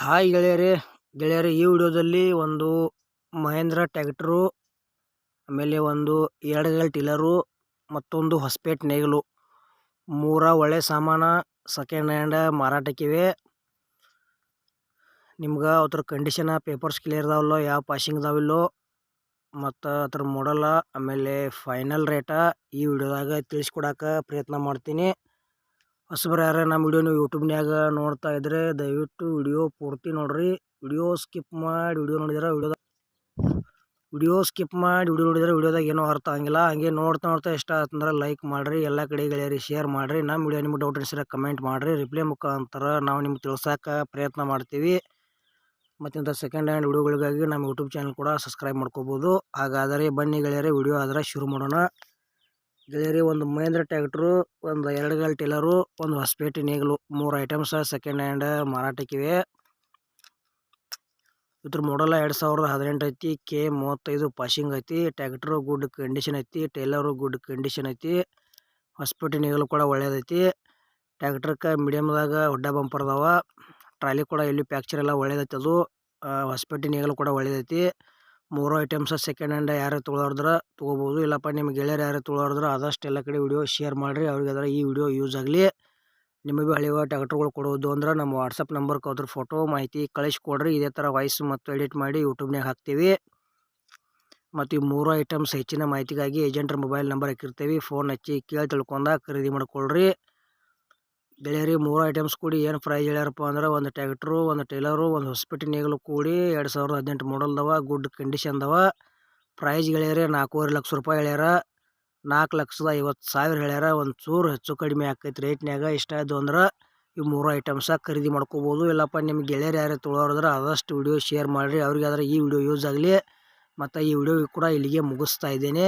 Hi ಗೆಳೆಯರೇ. ಗೆಳೆಯರೇ, ಈ ವಿಡಿಯೋದಲ್ಲಿ ಒಂದು ಮಹೇಂದ್ರ ಟ್ಯಾಕ್ಟ್ರು, ಆಮೇಲೆ ಒಂದು ಎರಡು ಟಿಲ್ಲರು ಮತ್ತೊಂದು ಹೊಸಪೇಟ್ ನೇಗಿಲು. ಮೂರ ಒಳ್ಳೆ ಸಾಮಾನ ಸೆಕೆಂಡ್ ಹ್ಯಾಂಡ್ ಮಾರಾಟಕ್ಕಿವೆ ನಿಮ್ಗೆ ಅದ್ರ ಕಂಡೀಷನ ಪೇಪರ್ಸ್ ಕ್ಲಿಯರ್ ಇದಾವಲ್ಲೋ, ಯಾವ ಪಾಸಿಂಗ್ ಇದಾವಿಲ್ಲೋ, ಮತ್ತು ಅದ್ರ ಮಾಡಲ್ಲ ಆಮೇಲೆ ಫೈನಲ್ ರೇಟ ಈ ವಿಡಿಯೋದಾಗ ತಿಳಿಸ್ಕೊಡಕ್ಕೆ ಪ್ರಯತ್ನ ಮಾಡ್ತೀನಿ. ಹೊಸಬ್ರು ಯಾರು ನಮ್ಮ ವಿಡಿಯೋ ನೀವು ಯೂಟ್ಯೂಬ್ನ್ಯಾಗ ನೋಡ್ತಾ ಇದ್ರೆ ದಯವಿಟ್ಟು ವಿಡಿಯೋ ಪೂರ್ತಿ ನೋಡ್ರಿ. ವಿಡಿಯೋ ಸ್ಕಿಪ್ ಮಾಡಿ ವಿಡಿಯೋ ನೋಡಿದ್ರೆ ವಿಡಿಯೋದ ವಿಡಿಯೋ ಸ್ಕಿಪ್ ಮಾಡಿ ವಿಡಿಯೋ ನೋಡಿದ್ರೆ ವಿಡಿಯೋದಾಗ ಏನೂ ಅರ್ಥ ಆಗಿಲ್ಲ ಹಂಗೆ ನೋಡ್ತಾ ನೋಡ್ತಾ ಇಷ್ಟ ಆತಂದ್ರೆ ಲೈಕ್ ಮಾಡಿರಿ, ಎಲ್ಲ ಕಡೆ ಗೆಳೆಯರಿ ಶೇರ್ ಮಾಡಿರಿ. ನಮ್ಮ ವಿಡಿಯೋ ನಿಮ್ಗೆ ಡೌಟ್ ಅನಿಸಿದ್ರೆ ಕಮೆಂಟ್ ಮಾಡಿರಿ. ರಿಪ್ಲೈ ಮುಖಾಂತರ ನಾವು ನಿಮ್ಗೆ ತಿಳ್ಸೋಕೆ ಪ್ರಯತ್ನ ಮಾಡ್ತೀವಿ. ಮತ್ತು ಇಂಥ ಸೆಕೆಂಡ್ ಹ್ಯಾಂಡ್ ವಿಡಿಯೋಗಳಿಗಾಗಿ ನಮ್ಮ ಯೂಟ್ಯೂಬ್ ಚಾನಲ್ ಕೂಡ ಸಬ್ಸ್ಕ್ರೈಬ್ ಮಾಡ್ಕೋಬೋದು. ಹಾಗಾದರೆ ಬನ್ನಿ ಗೆಳೆಯರೆ, ವಿಡಿಯೋ ಆದರೆ ಶುರು ಮಾಡೋಣ. ಗೆಳೆಯರಿ ಒಂದು ಮಹೇಂದ್ರ ಟ್ಯಾಕ್ಟ್ರು ಒಂದು ಎರಡು ಗಾಲ್ ಟೇಲರು, ಒಂದು ಹೊಸಪೇಟೆ ನೇಗಿಲು. ಮೂರು ಐಟಮ್ಸ್ ಸೆಕೆಂಡ್ ಹ್ಯಾಂಡ್ ಮಾರಾಟಕ್ಕಿವೆ ಇದ್ರ ಮಾಡಲ್ಲ ಎರಡು ಸಾವಿರದ ಹದಿನೆಂಟು ಐತಿ ಕೆ ಮೂವತ್ತೈದು ಪಾಸಿಂಗ್ ಐತಿ ಟ್ಯಾಕ್ಟ್ರು ಗುಡ್ ಕಂಡೀಷನ್ ಐತಿ, ಟೇಲರು ಗುಡ್ ಕಂಡೀಷನ್ ಐತಿ, ಹೊಸಪೇಟೆ ನೇಗಿಲು ಕೂಡ ಒಳ್ಳೇದೈತಿ ಟ್ಯಾಕ್ಟ್ರಕ್ಕೆ ಮೀಡಿಯಮ್ದಾಗ ಹೊಡ್ಡ ಬಂಪರ್ ಅದಾವ. ಟ್ರಾಲಿ ಕೂಡ ಎಲ್ಲಿ ಪ್ಯಾಕ್ಚರ್ ಎಲ್ಲ ಒಳ್ಳೇದೈತಿ ಅದು. ಹೊಸಪೇಟೆ ನೇಗಿಲು ಕೂಡ ಒಳ್ಳೇದೈತಿ ಮೂರು ಐಟಮ್ಸ್ ಸೆಕೆಂಡ್ ಹ್ಯಾಂಡ್ ಯಾರು ತೊಗೊಳೋದ್ರ ತೊಗೋಬೋದು. ಇಲ್ಲಪ್ಪ ನಿಮ್ಮ ಗೆಳೆಯರು ಯಾರು ತೊಳೋದ್ರೆ ಆದಷ್ಟು ಎಲ್ಲ ಕಡೆ ವಿಡಿಯೋ ಶೇರ್ ಮಾಡಿರಿ. ಅವ್ರಿಗೆ ಅದರ ಈ ವಿಡಿಯೋ ಯೂಸ್ ಆಗಲಿ. ನಿಮಗೆ ಹಳೆಯ ಟ್ಯಾಕ್ಟ್ರುಗಳು ಕೊಡೋದು ಅಂದ್ರೆ ನಮ್ಮ ವಾಟ್ಸಪ್ ನಂಬರ್ಗೆ ಅದ್ರ ಫೋಟೋ ಮಾಹಿತಿ ಕಳಿಸ್ಕೊಡ್ರಿ. ಇದೇ ಥರ ವಾಯ್ಸ್ ಮತ್ತು ಎಡಿಟ್ ಮಾಡಿ ಯೂಟ್ಯೂಬ್ನಾಗ ಹಾಕ್ತೀವಿ. ಮತ್ತು ಈ ಮೂರು ಐಟಮ್ಸ್ ಹೆಚ್ಚಿನ ಮಾಹಿತಿಗಾಗಿ ಏಜೆಂಟ್ರ ಮೊಬೈಲ್ ನಂಬರ್ ಹಾಕಿರ್ತೀವಿ. ಫೋನ್ ಹಚ್ಚಿ ಕೇಳಿ ತಿಳ್ಕೊಂಡ ಖರೀದಿ ಮಾಡ್ಕೊಳ್ರಿ. ಗೆಳೆಯರಿ ಮೂರು ಐಟಮ್ಸ್ ಕೂಡಿ, ಏನು ಪ್ರೈಸ್ ಹೇಳ್ಯಾರಪ್ಪ ಅಂದ್ರೆ ಒಂದು ಟ್ಯಾಕ್ಟ್ರು ಒಂದು ಟೈಲರು ಒಂದು ಹೊಸಪೇಟೆ ನೇಗಿಲು ಕೂಡಿ, ಎರಡು ಸಾವಿರದ ಹದಿನೆಂಟು ಮಾಡಲ್ದವ ಗುಡ್ ಕಂಡೀಷನ್ದವ ಪ್ರೈಸ್ ಗೆಳೆಯರಿ ನಾಲ್ಕೂವರೆ ಲಕ್ಷ ರೂಪಾಯಿ ಹೇಳ್ಯಾರ. ನಾಲ್ಕು ಲಕ್ಷದ ಐವತ್ತು ಸಾವಿರ ಹೇಳ್ಯಾರ. ಒಂದು ಚೂರು ಹೆಚ್ಚು ಕಡಿಮೆ ಆಕೈತಿ ರೇಟ್ನ್ಯಾಗ ಇಷ್ಟ ಆಯ್ತು ಅಂದ್ರೆ ಈ ಮೂರು ಐಟಮ್ಸ ಖರೀದಿ ಮಾಡ್ಕೋಬೋದು. ಇಲ್ಲಪ್ಪ ನಿಮ್ಮ ಗೆಳೆಯರು ಯಾರು ತೊಳೋರಿದ್ರೆ ಆದಷ್ಟು ವಿಡಿಯೋ ಶೇರ್ ಮಾಡಿರಿ. ಅವ್ರಿಗೆ ಆದರೆ ಈ ವಿಡಿಯೋ ಯೂಸ್ ಆಗಲಿ. ಮತ್ತು ಈ ವಿಡಿಯೋ ಕೂಡ ಇಲ್ಲಿಗೆ ಮುಗಿಸ್ತಾ ಇದ್ದೇನೆ.